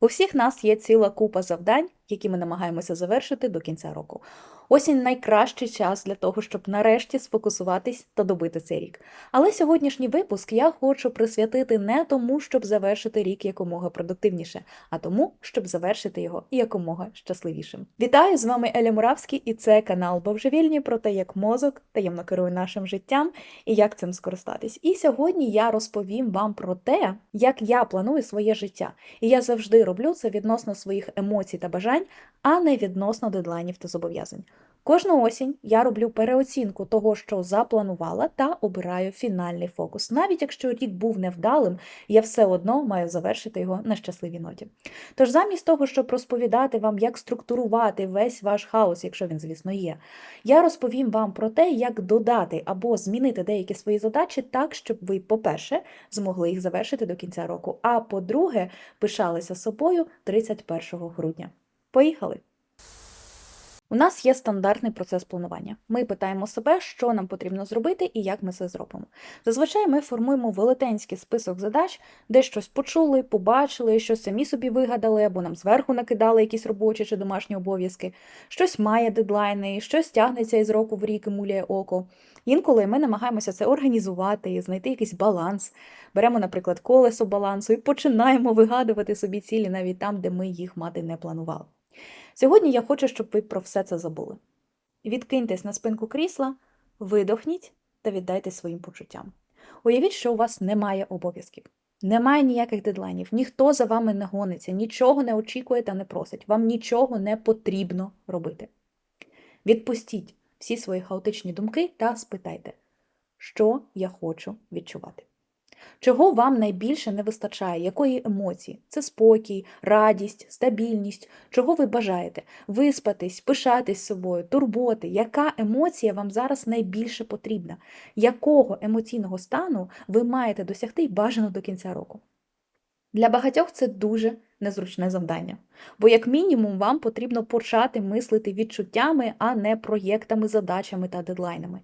У всіх нас є ціла купа завдань, які ми намагаємося завершити до кінця року. Осінь найкращий час для того, щоб нарешті сфокусуватись та добити цей рік. Але сьогоднішній випуск я хочу присвятити не тому, щоб завершити рік якомога продуктивніше, а тому, щоб завершити його якомога щасливішим. Вітаю з вами Еля Муравський, і це канал Бовжевільні про те, як мозок таємно керує нашим життям і як цим скористатись. І сьогодні я розповім вам про те, як я планую своє життя. І я завжди роблю це відносно своїх емоцій та бажань, а не відносно дедлайнів та зобов'язань. Кожну осінь я роблю переоцінку того, що запланувала, та обираю фінальний фокус. Навіть якщо рік був невдалим, я все одно маю завершити його на щасливій ноті. Тож, замість того, щоб розповідати вам, як структурувати весь ваш хаос, якщо він, звісно, є, я розповім вам про те, як додати або змінити деякі свої задачі так, щоб ви, по-перше, змогли їх завершити до кінця року, а по-друге, пишалися собою 31 грудня. Поїхали! У нас є стандартний процес планування. Ми питаємо себе, що нам потрібно зробити і як ми це зробимо. Зазвичай ми формуємо велетенський список задач, де щось почули, побачили, щось самі собі вигадали, або нам зверху накидали якісь робочі чи домашні обов'язки, щось має дедлайни, щось тягнеться із року в рік і муляє око. Інколи ми намагаємося це організувати, знайти якийсь баланс. Беремо, наприклад, колесо балансу і починаємо вигадувати собі цілі навіть там, де ми їх мати не планували. Сьогодні я хочу, щоб ви про все це забули. Відкиньтесь на спинку крісла, видохніть та віддайте своїм почуттям. Уявіть, що у вас немає обов'язків, немає ніяких дедлайнів, ніхто за вами не гониться, нічого не очікує та не просить, вам нічого не потрібно робити. Відпустіть всі свої хаотичні думки та спитайте, що я хочу відчувати. Чого вам найбільше не вистачає? Якої емоції? Це спокій, радість, стабільність. Чого ви бажаєте? Виспатись, пишатись собою, турботи. Яка емоція вам зараз найбільше потрібна? Якого емоційного стану ви маєте досягти бажано до кінця року? Для багатьох це дуже незручне завдання, бо, як мінімум, вам потрібно почати мислити відчуттями, а не проєктами, задачами та дедлайнами.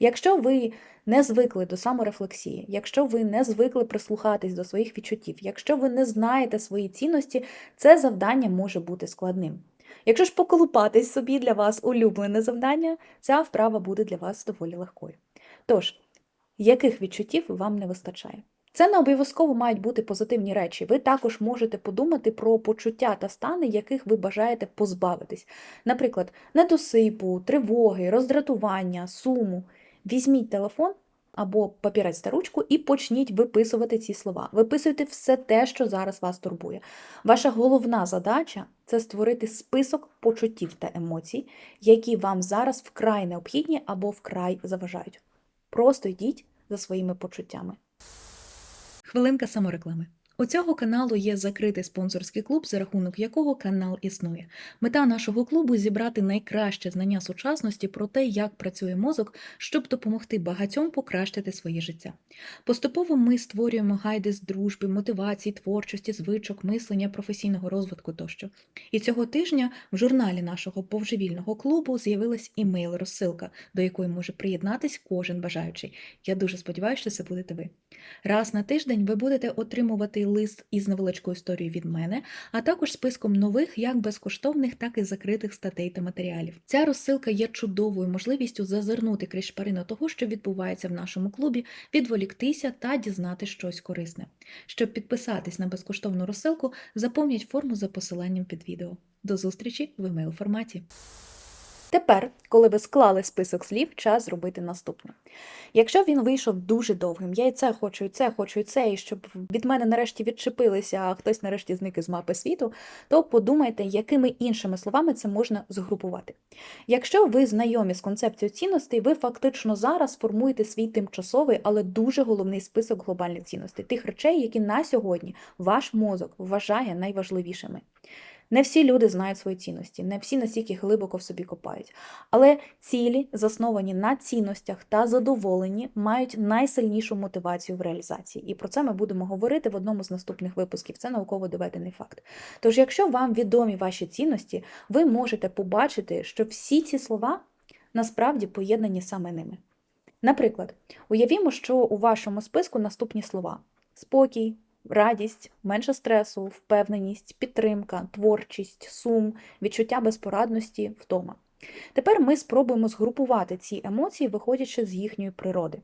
Якщо ви не звикли до саморефлексії, якщо ви не звикли прислухатись до своїх відчуттів, якщо ви не знаєте свої цінності, це завдання може бути складним. Якщо ж поколупатись собі для вас улюблене завдання, ця вправа буде для вас доволі легкою. Тож, яких відчуттів вам не вистачає? Це не обов'язково мають бути позитивні речі. Ви також можете подумати про почуття та стани, яких ви бажаєте позбавитись. Наприклад, недосипу, тривоги, роздратування, суму. Візьміть телефон або папірець та ручку і почніть виписувати ці слова. Виписуйте все те, що зараз вас турбує. Ваша головна задача це створити список почуттів та емоцій, які вам зараз вкрай необхідні або вкрай заважають. Просто йдіть за своїми почуттями. Хвилинка самореклами. У цього каналу є закритий спонсорський клуб, за рахунок якого канал існує. Мета нашого клубу зібрати найкраще знання сучасності про те, як працює мозок, щоб допомогти багатьом покращити своє життя. Поступово ми створюємо гайди з дружби, мотивації, творчості, звичок, мислення, професійного розвитку тощо. І цього тижня в журналі нашого повживільного клубу з'явилась імейл-розсилка, до якої може приєднатись кожен бажаючий. Я дуже сподіваюся, що це будете ви. Раз на тиждень ви будете отримувати лист із невеличкою історією від мене, а також списком нових, як безкоштовних, так і закритих статей та матеріалів. Ця розсилка є чудовою можливістю зазирнути крізь шпарину того, що відбувається в нашому клубі, відволіктися та дізнати щось корисне. Щоб підписатись на безкоштовну розсилку, заповніть форму за посиланням під відео. До зустрічі в емейл форматі. Тепер, коли ви склали список слів, час зробити наступне. Якщо він вийшов дуже довгим, я і це хочу, і це хочу, і це, і щоб від мене нарешті відчепилися, а хтось нарешті зник із мапи світу, то подумайте, якими іншими словами це можна згрупувати. Якщо ви знайомі з концепцією цінностей, ви фактично зараз формуєте свій тимчасовий, але дуже головний список глобальних цінностей, тих речей, які на сьогодні ваш мозок вважає найважливішими. Не всі люди знають свої цінності, не всі настільки глибоко в собі копають. Але цілі, засновані на цінностях та задоволені, мають найсильнішу мотивацію в реалізації. І про це ми будемо говорити в одному з наступних випусків. Це науково доведений факт. Тож, якщо вам відомі ваші цінності, ви можете побачити, що всі ці слова насправді поєднані саме ними. Наприклад, уявімо, що у вашому списку наступні слова: спокій, радість, менше стресу, впевненість, підтримка, творчість, сум, відчуття безпорадності, втома. Тепер ми спробуємо згрупувати ці емоції, виходячи з їхньої природи.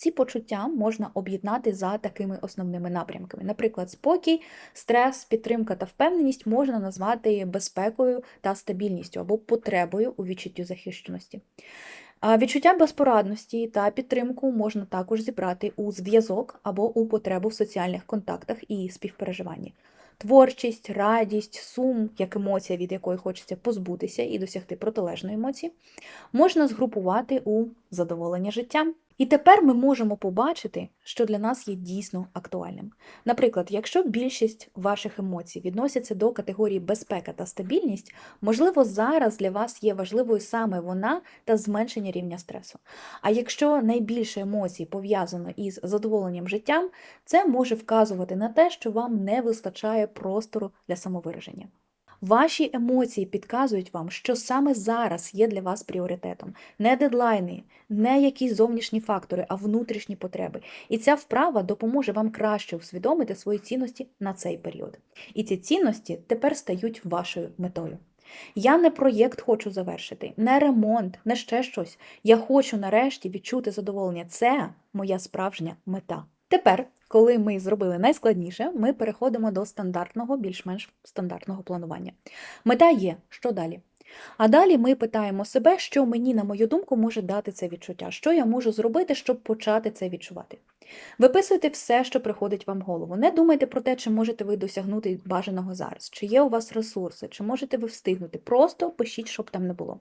Ці почуття можна об'єднати за такими основними напрямками. Наприклад, спокій, стрес, підтримка та впевненість можна назвати безпекою та стабільністю або потребою у відчутті захищеності. Відчуття безпорадності та підтримку можна також зібрати у зв'язок або у потребу в соціальних контактах і співпереживанні. Творчість, радість, сум, як емоція, від якої хочеться позбутися і досягти протилежної емоції, можна згрупувати у задоволення життям. І тепер ми можемо побачити, що для нас є дійсно актуальним. Наприклад, якщо більшість ваших емоцій відносяться до категорії безпека та стабільність, можливо, зараз для вас є важливою саме вона та зменшення рівня стресу. А якщо найбільше емоцій пов'язано із задоволенням життям, це може вказувати на те, що вам не вистачає простору для самовираження. Ваші емоції підказують вам, що саме зараз є для вас пріоритетом. Не дедлайни, не якісь зовнішні фактори, а внутрішні потреби. І ця вправа допоможе вам краще усвідомити свої цінності на цей період. І ці цінності тепер стають вашою метою. Я не проєкт хочу завершити, не ремонт, не ще щось. Я хочу нарешті відчути задоволення. Це моя справжня мета. Тепер, коли ми зробили найскладніше, ми переходимо до стандартного, більш-менш стандартного планування. Мета є, що далі? А далі ми питаємо себе, що мені, на мою думку, може дати це відчуття, що я можу зробити, щоб почати це відчувати. Виписуйте все, що приходить вам в голову. Не думайте про те, чи можете ви досягнути бажаного зараз, чи є у вас ресурси, чи можете ви встигнути. Просто пишіть, щоб там не було.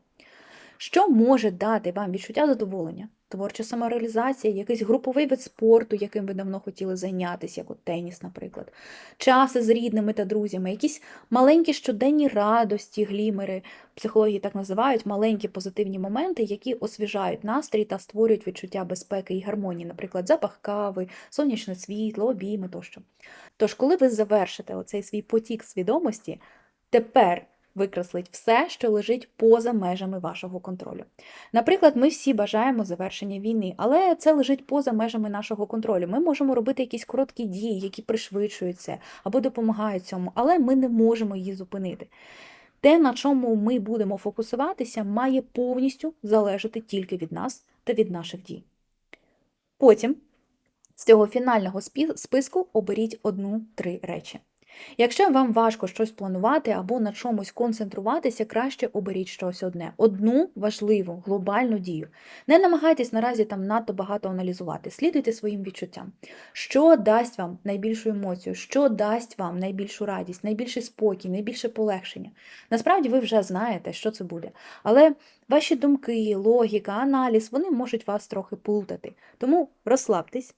Що може дати вам відчуття задоволення? Творча самореалізація, якийсь груповий вид спорту, яким ви давно хотіли зайнятися, як от теніс, наприклад, часи з рідними та друзями, якісь маленькі щоденні радості, глімери, психології так називають маленькі позитивні моменти, які освіжають настрій та створюють відчуття безпеки і гармонії, наприклад, запах кави, сонячне світло, обійми тощо. Тож, коли ви завершите оцей свій потік свідомості, тепер викреслить все, що лежить поза межами вашого контролю. Наприклад, ми всі бажаємо завершення війни, але це лежить поза межами нашого контролю. Ми можемо робити якісь короткі дії, які пришвидшують це або допомагають цьому, але ми не можемо її зупинити. Те, на чому ми будемо фокусуватися, має повністю залежати тільки від нас та від наших дій. Потім з цього фінального списку оберіть одну-три речі. Якщо вам важко щось планувати або на чомусь концентруватися, краще оберіть щось одне, одну важливу глобальну дію. Не намагайтесь наразі там надто багато аналізувати, слідуйте своїм відчуттям. Що дасть вам найбільшу емоцію, що дасть вам найбільшу радість, найбільший спокій, найбільше полегшення. Насправді ви вже знаєте, що це буде. Але ваші думки, логіка, аналіз вони можуть вас трохи плутати. Тому розслабтесь.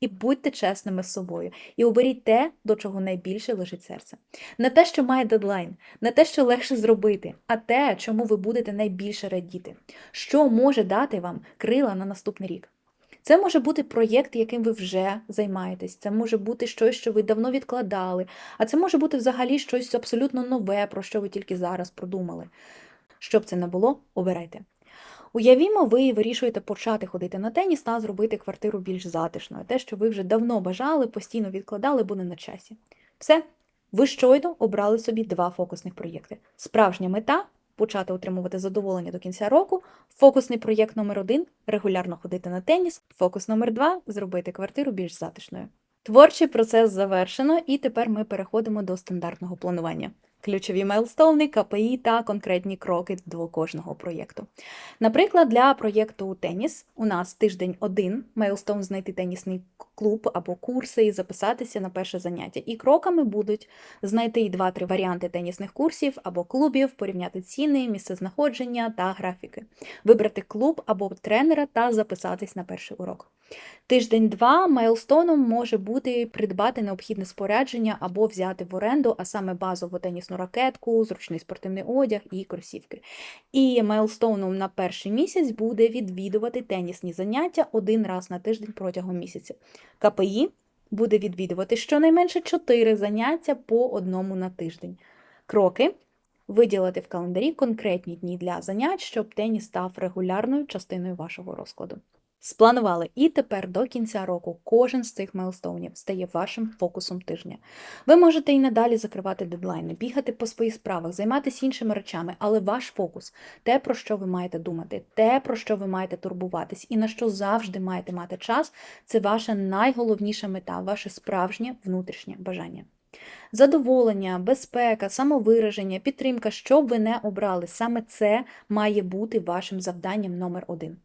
І будьте чесними з собою, і оберіть те, до чого найбільше лежить серце. Не те, що має дедлайн, не те, що легше зробити, а те, чому ви будете найбільше радіти, що може дати вам крила на наступний рік. Це може бути проєкт, яким ви вже займаєтесь, це може бути щось, що ви давно відкладали, а це може бути взагалі щось абсолютно нове, про що ви тільки зараз продумали. Щоб це не було, обирайте. Уявімо, ви вирішуєте почати ходити на теніс та зробити квартиру більш затишною. Те, що ви вже давно бажали, постійно відкладали, буде на часі. Все, ви щойно обрали собі два фокусних проєкти. Справжня мета почати отримувати задоволення до кінця року. Фокусний проєкт номер один регулярно ходити на теніс. Фокус номер два зробити квартиру більш затишною. Творчий процес завершено, і тепер ми переходимо до стандартного планування ключові мейлстоуни, КПІ та конкретні кроки до кожного проєкту. Наприклад, для проєкту Теніс у нас тиждень один мейлстоун знайти тенісний клуб або курси і записатися на перше заняття. І кроками будуть знайти 2-3 варіанти тенісних курсів або клубів, порівняти ціни, місце знаходження та графіки, вибрати клуб або тренера та записатись на перший урок. Тиждень-два майлстоном може бути придбати необхідне спорядження або взяти в оренду, а саме базову тенісну ракетку, зручний спортивний одяг і кросівки. І майлстоуном на перший місяць буде відвідувати тенісні заняття один раз на тиждень протягом місяця. КПІ буде відвідувати щонайменше 4 заняття по одному на тиждень. Кроки. Виділити в календарі конкретні дні для занять, щоб теніс став регулярною частиною вашого розкладу. Спланували. І тепер до кінця року кожен з цих мейлстоунів стає вашим фокусом тижня. Ви можете і надалі закривати дедлайни, бігати по своїх справах, займатися іншими речами, але ваш фокус те, про що ви маєте думати, те, про що ви маєте турбуватись, і на що завжди маєте мати час, це ваша найголовніша мета, ваше справжнє внутрішнє бажання. Задоволення, безпека, самовираження, підтримка, що б ви не обрали, саме це має бути вашим завданням номер один.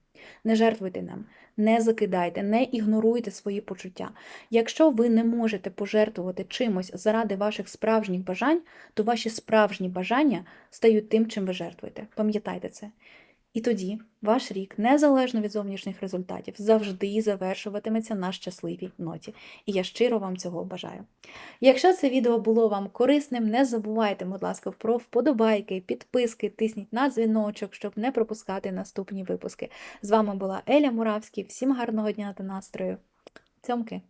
Не жертвуйте нам, не закидайте, не ігноруйте свої почуття. Якщо ви не можете пожертвувати чимось заради ваших справжніх бажань, то ваші справжні бажання стають тим, чим ви жертвуєте. Пам'ятайте це. І тоді ваш рік, незалежно від зовнішніх результатів, завжди завершуватиметься на щасливій ноті. І я щиро вам цього бажаю. Якщо це відео було вам корисним, не забувайте, будь ласка, про вподобайки, підписки, тисніть на дзвіночок, щоб не пропускати наступні випуски. З вами була Еля Муравський. Всім гарного дня та настрою. Цьомки!